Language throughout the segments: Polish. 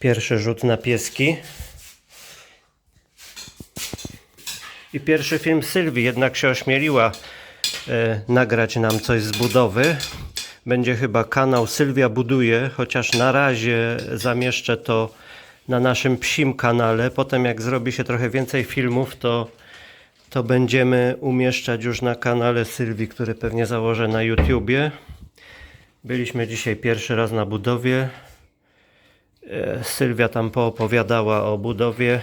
Pierwszy rzut na pieski. I pierwszy film Sylwii jednak się ośmieliła e, nagrać nam coś z budowy. Będzie chyba kanał Sylwia Buduje, chociaż na razie zamieszczę to na naszym psim kanale. Potem jak zrobi się trochę więcej filmów, to, to będziemy umieszczać już na kanale Sylwii, który pewnie założę na YouTubie. Byliśmy dzisiaj pierwszy raz na budowie. E, Sylwia tam poopowiadała o budowie,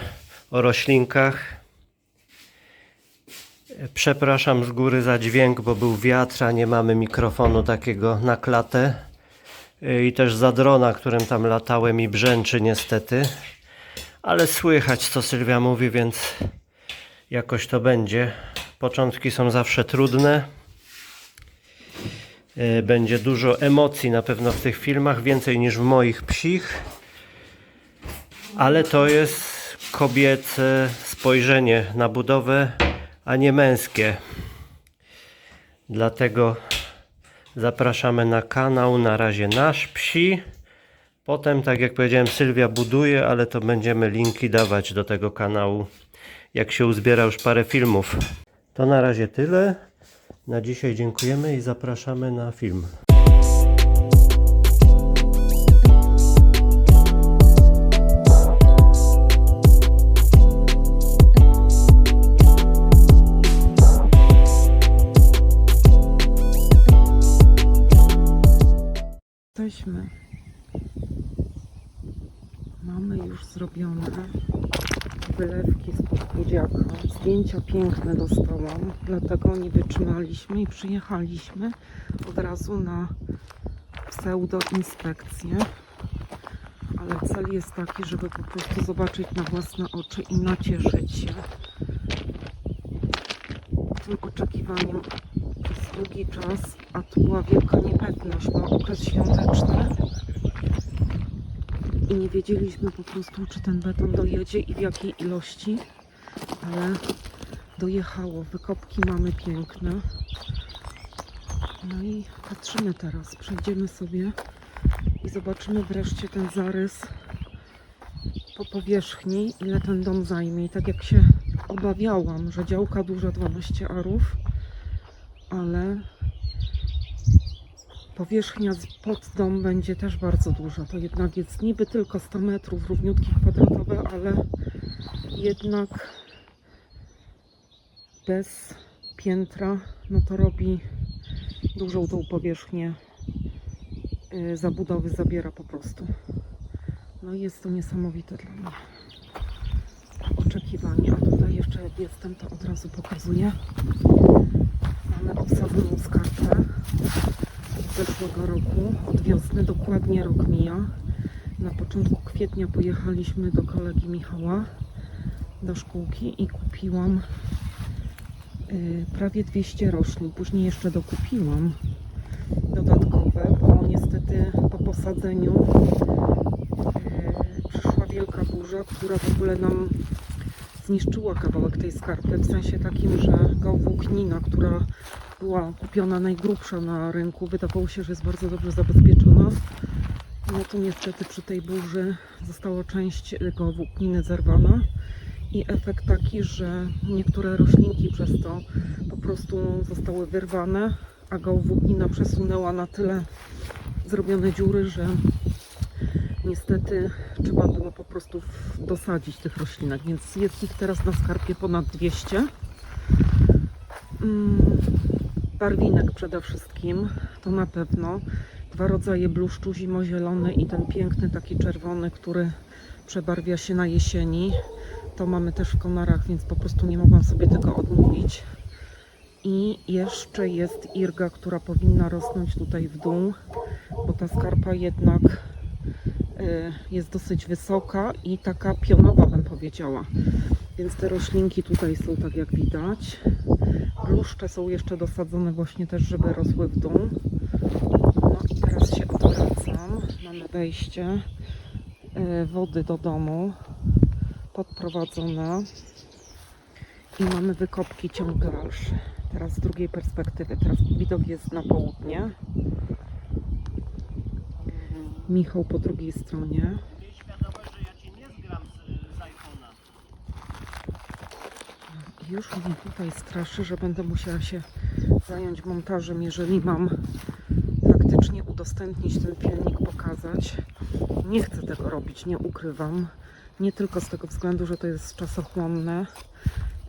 o roślinkach. E, Przepraszam z góry za dźwięk, bo był wiatr, a nie mamy mikrofonu takiego na klatę. E, I też za drona, którym tam latałem i brzęczy niestety. Ale słychać co Sylwia mówi, więc jakoś to będzie. Początki są zawsze trudne. Będzie dużo emocji na pewno w tych filmach, więcej niż w moich psich. Ale to jest kobiece spojrzenie na budowę, a nie męskie. Dlatego zapraszamy na kanał. Na razie nasz psi. Potem, tak jak powiedziałem, Sylwia buduje, ale to będziemy linki dawać do tego kanału, jak się uzbiera już parę filmów. To na razie tyle. Na dzisiaj dziękujemy i zapraszamy na film. Podbudziaka. Zdjęcia piękne dostałam, dlatego nie wytrzymaliśmy i przyjechaliśmy od razu na pseudoinspekcję. Ale cel jest taki, żeby po prostu zobaczyć na własne oczy i nacieszyć się tym oczekiwaniem przez długi czas, a tu była wielka niepewność, bo okres świąteczny i nie wiedzieliśmy po prostu, czy ten beton dojedzie i w jakiej ilości, ale dojechało. Wykopki mamy piękne. No i patrzymy teraz, przejdziemy sobie i zobaczymy wreszcie ten zarys po powierzchni, ile ten dom zajmie. I tak jak się obawiałam, że działka duża 12 arów, ale powierzchnia pod dom będzie też bardzo duża. To jednak jest niby tylko 100 metrów równiutki kwadratowe, ale jednak bez piętra, no to robi dużą tą powierzchnię y, zabudowy, zabiera po prostu. No jest to niesamowite dla mnie oczekiwanie. A tutaj jeszcze jak jestem, to od razu pokazuję. Mamy obsadzoną skarpę zeszłego roku. Od wiosny dokładnie rok mija. Na początku kwietnia pojechaliśmy do kolegi Michała do szkółki i kupiłam y, prawie 200 roślin. Później jeszcze dokupiłam dodatkowe, bo niestety po posadzeniu y, przyszła wielka burza, która w ogóle nam zniszczyła kawałek tej skarpy, w sensie takim, że gałwłóknina, która była kupiona najgrubsza na rynku, wydawało się, że jest bardzo dobrze zabezpieczona. No to niestety przy tej burzy została część gałwłókniny zerwana i efekt taki, że niektóre roślinki przez to po prostu zostały wyrwane, a gałwłóknina przesunęła na tyle zrobione dziury, że niestety trzeba było po prostu dosadzić tych roślinek, więc jest ich teraz na skarpie ponad 200. Mm, Barwinek przede wszystkim, to na pewno. Dwa rodzaje bluszczu, zimozielony i ten piękny taki czerwony, który przebarwia się na jesieni. To mamy też w konarach, więc po prostu nie mogłam sobie tego odmówić. I jeszcze jest irga, która powinna rosnąć tutaj w dół, bo ta skarpa jednak y, jest dosyć wysoka i taka pionowa bym powiedziała. Więc te roślinki tutaj są tak jak widać. Bluszcze są jeszcze dosadzone właśnie też, żeby rosły w dół. No i teraz się odwracam. Mamy wejście y, wody do domu podprowadzone i mamy wykopki ciąg dalszy. Teraz z drugiej perspektywy. Teraz widok jest na południe. Michał po drugiej stronie. zobacz, że ja ci nie zgram z, z iPhone'a. Już mnie tutaj straszy, że będę musiała się zająć montażem, jeżeli mam faktycznie udostępnić ten filmik, pokazać. Nie chcę tego robić, nie ukrywam. Nie tylko z tego względu, że to jest czasochłonne,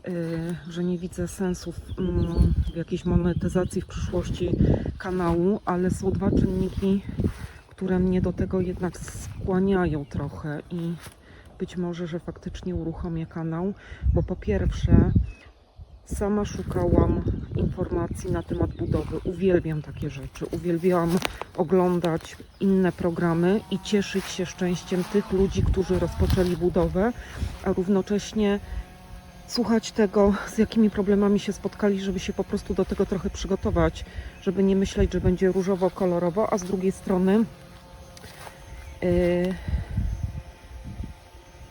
yy, że nie widzę sensu mm, w jakiejś monetyzacji w przyszłości kanału, ale są dwa czynniki, które mnie do tego jednak skłaniają trochę i być może, że faktycznie uruchomię kanał, bo po pierwsze sama szukałam informacji na temat budowy. Uwielbiam takie rzeczy. Uwielbiałam oglądać inne programy i cieszyć się szczęściem tych ludzi, którzy rozpoczęli budowę, a równocześnie słuchać tego, z jakimi problemami się spotkali, żeby się po prostu do tego trochę przygotować, żeby nie myśleć, że będzie różowo, kolorowo, a z drugiej strony yy,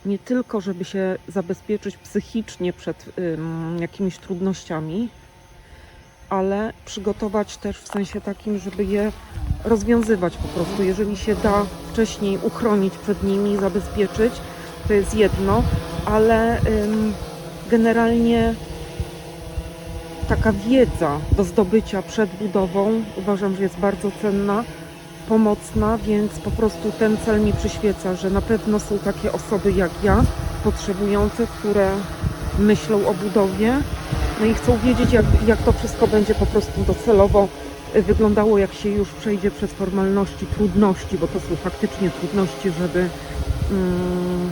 nie tylko, żeby się zabezpieczyć psychicznie przed jakimiś trudnościami, ale przygotować też w sensie takim, żeby je rozwiązywać po prostu. Jeżeli się da wcześniej uchronić przed nimi, zabezpieczyć, to jest jedno, ale generalnie taka wiedza do zdobycia przed budową uważam, że jest bardzo cenna pomocna, więc po prostu ten cel mi przyświeca, że na pewno są takie osoby jak ja, potrzebujące, które myślą o budowie, no i chcą wiedzieć, jak, jak to wszystko będzie po prostu docelowo y, wyglądało, jak się już przejdzie przez formalności, trudności, bo to są faktycznie trudności, żeby mm,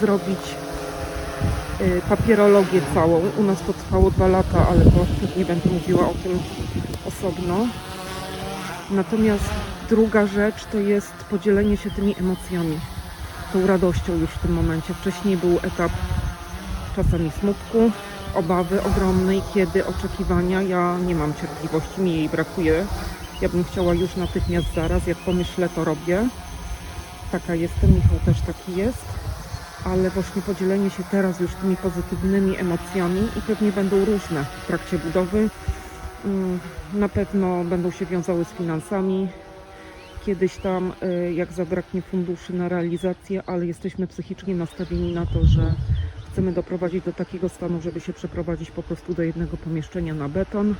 zrobić y, papierologię całą. U nas to trwało dwa lata, ale to nie będę mówiła o tym osobno. Natomiast druga rzecz to jest podzielenie się tymi emocjami, tą radością już w tym momencie. Wcześniej był etap czasami smutku, obawy ogromnej, kiedy oczekiwania. Ja nie mam cierpliwości, mi jej brakuje. Ja bym chciała już natychmiast zaraz, jak pomyślę, to robię. Taka jestem, Michał też taki jest. Ale właśnie podzielenie się teraz już tymi pozytywnymi emocjami i pewnie będą różne w trakcie budowy. Mm, Na pewno będą się wiązały z finansami. Kiedyś tam, y, jak zabraknie funduszy na realizację, ale jesteśmy psychicznie nastawieni na to, że chcemy doprowadzić do takiego stanu, żeby się przeprowadzić po prostu do jednego pomieszczenia na beton,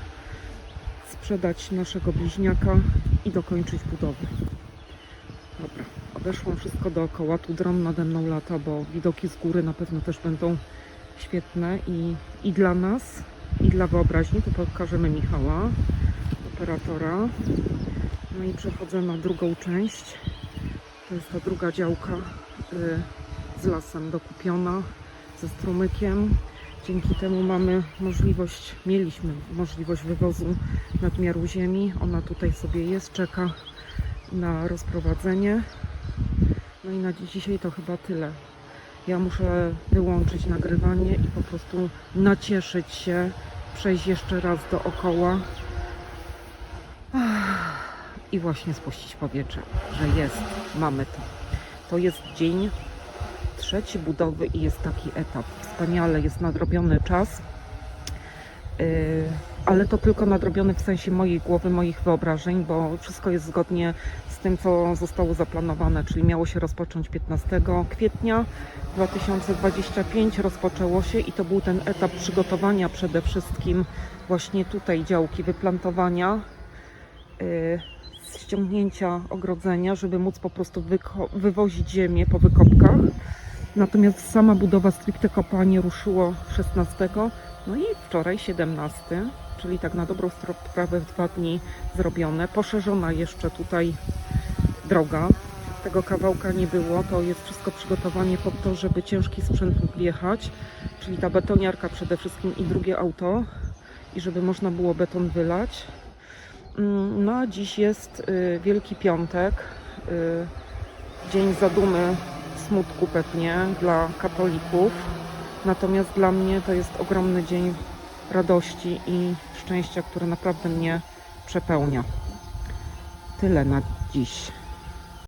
sprzedać naszego bliźniaka i dokończyć budowę. Dobra, obeszłam wszystko dookoła. Tu dron nade mną lata, bo widoki z góry na pewno też będą świetne i, i dla nas, i dla wyobraźni. Tu pokażemy Michała, operatora. No i przechodzę na drugą część. To jest ta druga działka y, z lasem dokupiona, ze strumykiem. Dzięki temu mamy możliwość, mieliśmy możliwość wywozu nadmiaru ziemi. Ona tutaj sobie jest, czeka na rozprowadzenie. No i na dzisiaj to chyba tyle. Ja muszę wyłączyć nagrywanie i po prostu nacieszyć się, przejść jeszcze raz dookoła i właśnie spuścić powietrze, że jest, mamy to. To jest dzień trzeci budowy i jest taki etap. Wspaniale jest nadrobiony czas. Yy, ale to tylko nadrobiony w sensie mojej głowy, moich wyobrażeń, bo wszystko jest zgodnie z tym, co zostało zaplanowane, czyli miało się rozpocząć 15 kwietnia 2025, rozpoczęło się i to był ten etap przygotowania przede wszystkim właśnie tutaj działki, wyplantowania, yy, ściągnięcia ogrodzenia, żeby móc po prostu wywozić ziemię po wykopkach. Natomiast sama budowa stricte kopalnie ruszyło 16, no i wczoraj 17, czyli tak na dobrą sprawę w dwa dni zrobione. Poszerzona jeszcze tutaj droga. Tego kawałka nie było, to jest wszystko przygotowanie po to, żeby ciężki sprzęt mógł jechać, czyli ta betoniarka przede wszystkim i drugie auto i żeby można było beton wylać. Mm, No dziś jest y, Wielki Piątek, y, dzień zadumy, smutku pewnie dla katolików. Natomiast dla mnie to jest ogromny dzień radości i szczęścia, które naprawdę mnie przepełnia. Tyle na dziś.